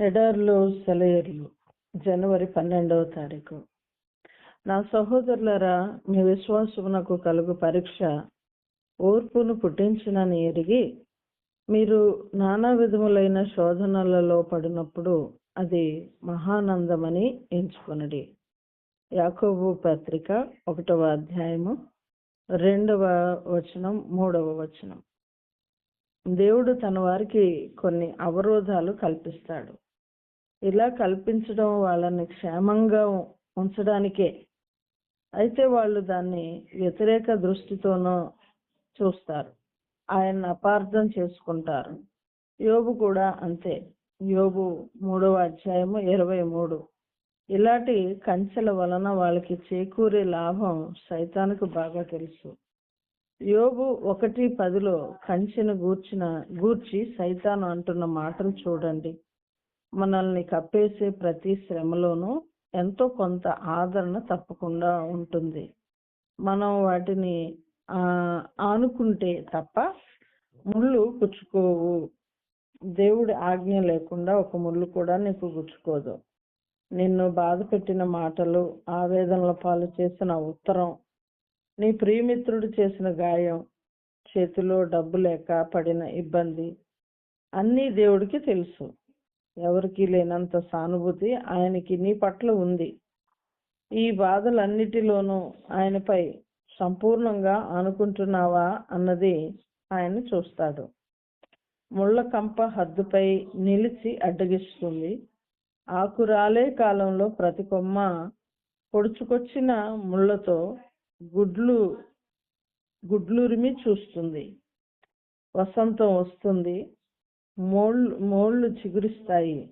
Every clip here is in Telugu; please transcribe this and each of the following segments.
ఎడార్లు సెలయర్లు. జనవరి పన్నెండవ తారీఖు. నా సహోదరులరా మీ విశ్వాసమునకు కలుగు పరీక్ష. ఓర్పును పుట్టించినని ఎరిగి మీరు నానా విధములైన శోధనలలో పడినప్పుడు అది మహానందమని ఎంచుకునడి. యాకోబు పత్రిక ఒకటవ అధ్యాయము రెండవ వచనం మూడవ వచనం. దేవుడు తన వారికి కొన్ని అవరోధాలు కల్పిస్తాడు. ఇలా కల్పించడం వాళ్ళని క్షేమంగా ఉంచడానికే. అయితే వాళ్ళు దాన్ని వ్యతిరేక దృష్టితోనో చూస్తారు. ఆయన అపార్థం చేసుకుంటారు. యోబు కూడా అంతే. యోబు మూడవ అధ్యాయము ఇరవై మూడు. ఇలాంటి కంచెల వలన వాళ్ళకి చేకూరే లాభం సైతానికి బాగా తెలుసు. యోబు ఒకటి పదిలో కంచెను గూర్చిన గూర్చి సైతాను అంటున్న మాటలు చూడండి. మనల్ని కప్పేసే ప్రతి శ్రమలోనూ ఎంతో కొంత ఆదరణ తప్పకుండా ఉంటుంది. మనం వాటిని ఆనుకుంటే తప్ప ముళ్ళు గుచ్చుకోవు దేవుడి ఆజ్ఞ లేకుండా ఒక ముళ్ళు కూడా నీకు గుచ్చుకోదు నిన్ను బాధ పెట్టిన మాటలు ఆవేదనల పాలు చేసిన ఉత్తరం నీ ప్రియమిత్రుడు చేసిన గాయం చేతిలో డబ్బు లేక పడిన ఇబ్బంది అన్నీ దేవుడికి తెలుసు. ఎవరికి లేనంత సానుభూతి ఆయనకి నీ పట్ల ఉంది. ఈ బాధలన్నిటిలోనూ ఆయనపై సంపూర్ణంగా అనుకుంటున్నావా అన్నది ఆయన చూస్తాడు. ముళ్ళ కంప హద్దుపై నిలిచి అడ్డగిస్తుంది. ఆకురాలే కాలంలో ప్రతి కొమ్మ పొడుచుకొచ్చిన ముళ్ళతో గుడ్లు గుడ్లురిమి చూస్తుంది. వసంతం వస్తుంది. మోళ్ళు మోళ్ళు చిగురిస్తాయి.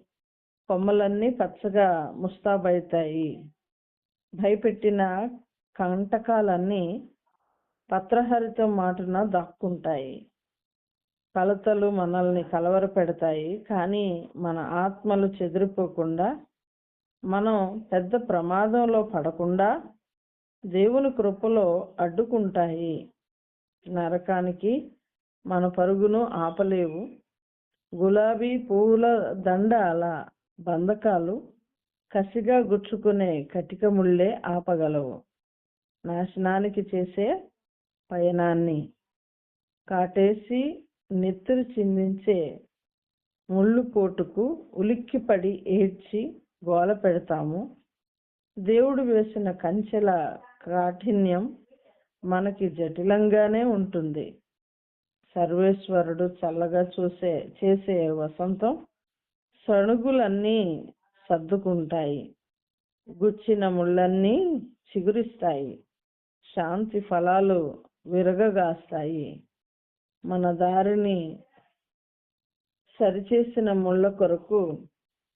కొమ్మలన్నీ పచ్చగా ముస్తాబైతాయి. భయపెట్టిన కంటకాలన్నీ పత్రహరితం మాటున దాక్కుంటాయి. కలతలు మనల్ని కలవర పెడతాయి కానీ మన ఆత్మలు చెదిరిపోకుండా మనం పెద్ద ప్రమాదంలో పడకుండా దేవుని కృపలో అడ్డుకుంటాయి. నరకానికి మన పరుగును ఆపలేవు. గులాబీ పువ్వుల దండాల బంధకాలు కసిగా గుచ్చుకునే కటిక ముళ్ళే ఆపగలవు. నాశనానికి చేసే పయనాన్ని కాటేసి నెత్తురు చిందించే ముళ్ళు పోటుకు ఉలిక్కిపడి ఏడ్చి గోల పెడతాము. దేవుడు వేసిన కంచెల కాఠిన్యం మనకి జటిలంగానే ఉంటుంది. సర్వేశ్వరుడు చల్లగా చూసే చేసే వసంతం సణుగులన్నీ సర్దుకుంటాయి. గుచ్చిన ముళ్ళన్నీ చిగురిస్తాయి. శాంతి ఫలాలు విరగగాస్తాయి. మన దారిని సరిచేసిన ముళ్ళ కొరకు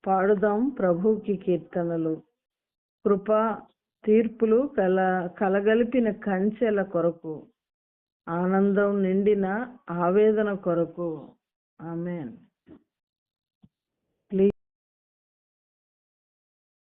పాడుదాం ప్రభుకి కీర్తనలు. కృప తీర్పులు కల కలగలిపిన కంచెల కొరకు ఆనందం నిండిన ఆవేదన కొరకు. ఆమెన్.